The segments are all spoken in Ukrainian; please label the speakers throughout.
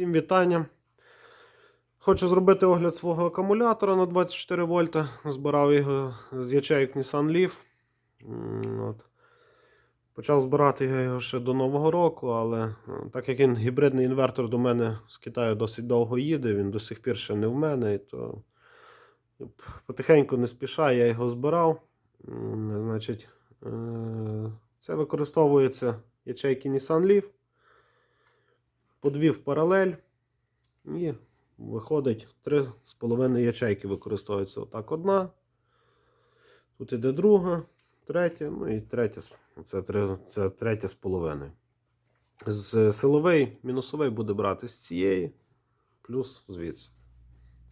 Speaker 1: Всім вітання. Хочу зробити огляд свого акумулятора на 24 вольта. Збирав його з ячеїк Nissan Leaf. От. Почав збирати його ще до Нового року, але е, так як він гібридний інвертор до мене з Китаю досить довго їде, він до сих пір ще не в мене, то потихеньку не спіша, я його збирав. Значить, е, це використовується ячейки Nissan Leaf подвів паралель і виходить 3,5 ячейки використовується. Отак одна. Тут іде друга, третя, ну і третя. Це, це третя з половиною. З силовий, мінусовий буде брати з цієї, плюс звідси.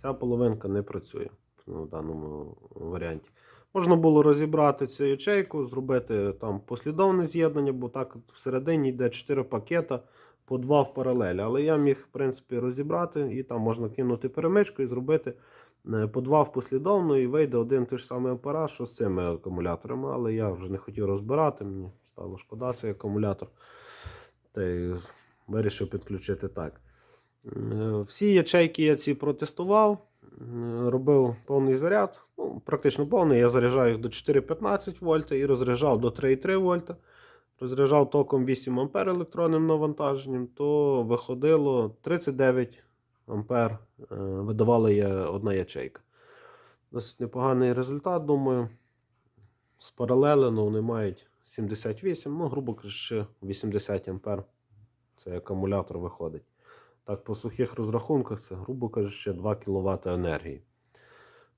Speaker 1: Ця половинка не працює ну, в даному варіанті. Можна було розібрати цю ячейку, зробити там послідовне з'єднання, бо так всередині йде 4 пакета по 2 в паралелі. Але я міг, в принципі, розібрати і там можна кинути перемичку і зробити е, по 2 в послідовно, і вийде один той ж самий апарат, що з цими акумуляторами. Але я вже не хотів розбирати, мені стало шкода цей акумулятор. Та й вирішив підключити так. Е, Всі ячейки я ці протестував, робив повний заряд, ну, практично повний. Я заряджаю їх до 4,15 вольта і розряджав до 3,3 вольта. Розряджав током 8 ампер електронним навантаженням, то виходило 39 ампер, е, видавала я одна ячейка. Досить непоганий результат, думаю. Спаралелено вони мають 78, ну, грубо кажучи, 80 ампер. Цей акумулятор виходить. Так, по сухих розрахунках це, грубо кажучи, 2 кВт енергії.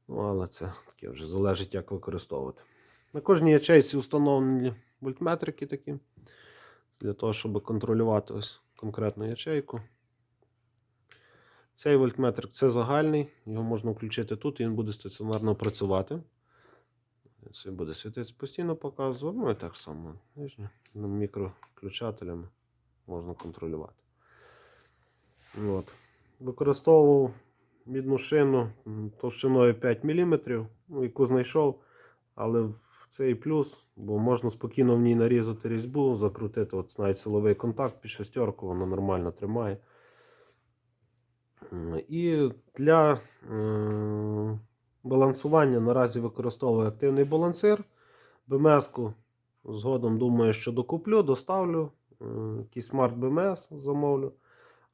Speaker 1: Ну, але це таке вже залежить, як використовувати. На кожній ячейці встановлені вольтметрики такі. Для того, щоб контролювати ось конкретну ячейку. Цей вольтметрик це загальний, його можна включити тут і він буде стаціонарно працювати. Це буде світитися постійно показувати. Ну і так само. Мікроключателями можна контролювати. От. Використовував мідну шину товщиною 5 мм, ну, яку знайшов, але в це і плюс, бо можна спокійно в ній нарізати різьбу, закрутити от навіть силовий контакт під шестерку, воно нормально тримає. І для е, балансування наразі використовую активний балансир. БМС-ку згодом думаю, що докуплю, доставлю. Якийсь смарт БМС замовлю.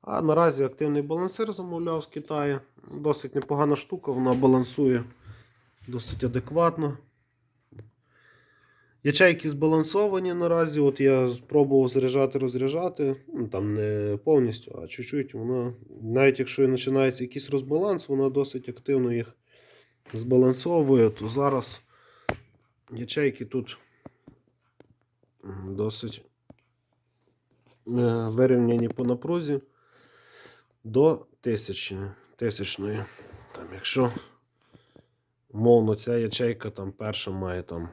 Speaker 1: А наразі активний балансир замовляв з Китаю. Досить непогана штука, вона балансує досить адекватно. Ячейки збалансовані наразі. От я спробував заряджати, розряджати. Ну, там не повністю, а чуть-чуть. Воно, навіть якщо починається якийсь розбаланс, вона досить активно їх збалансовує. То зараз ячейки тут досить е, вирівняні по напрузі до тисячі, тисячної. Там, якщо умовно ця ячейка там перша має там.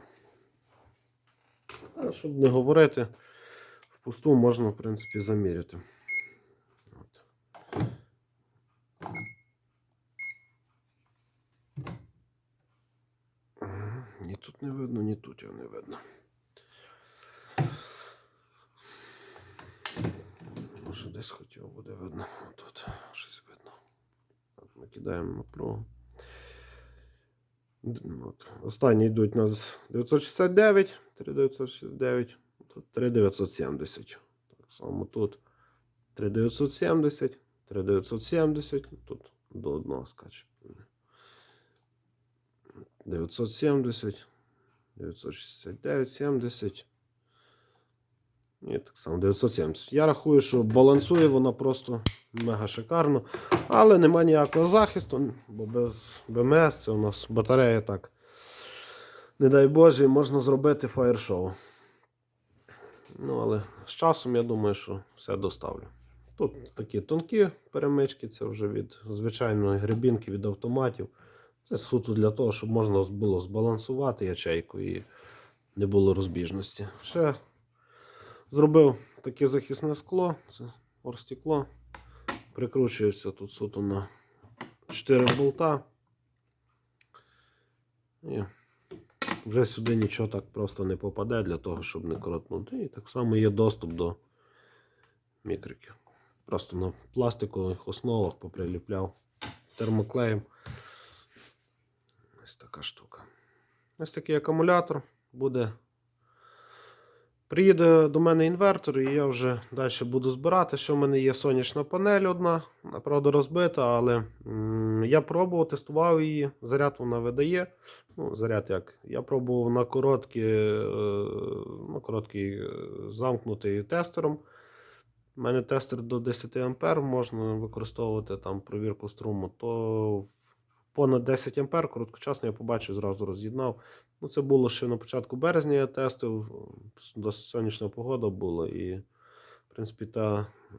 Speaker 1: А, щоб не говорити, впусту можна, в принципі, заміряти. От. Ні тут не видно, ні тут його не видно. Може десь його буде видно. Тут щось видно. От, накидаємо напругу. Д- ну, От. Останні йдуть у нас 969, 3969, 3970. Так само тут 3970, 3970, тут до одного скаче. 970, 969, 70. І так само 970. Я рахую, що балансує вона просто мега шикарно. Але нема ніякого захисту, бо без БМС це у нас батарея так. Не дай Боже, можна зробити фаєр-шоу. Ну, але з часом я думаю, що все доставлю. Тут такі тонкі перемички, це вже від звичайної грибінки від автоматів. Це суто для того, щоб можна було збалансувати ячейку і не було розбіжності. Ще зробив таке захисне скло, це орстекло. Прикручується тут суто на 4 болта. І вже сюди нічого так просто не попаде для того, щоб не коротнути. І так само є доступ до мікриків. Просто на пластикових основах поприліпляв термоклеєм. Ось така штука. Ось такий акумулятор буде. Приїде до мене інвертор, і я вже далі буду збирати. Що в мене є сонячна панель одна, правда, розбита, але я пробував, тестував її. Заряд вона видає. Ну, заряд як? Я пробував на короткі, е, на короткий е, замкнутий тестером. У мене тестер до 10 А можна використовувати там провірку струму, то понад 10 А короткочасно я побачив, зразу роз'єднав. Ну, це було ще на початку березня я тестив, досить сонячна погода була, і, в принципі, та е,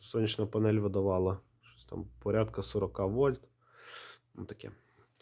Speaker 1: сонячна панель видавала щось там порядка 40 вольт. Ну, таке.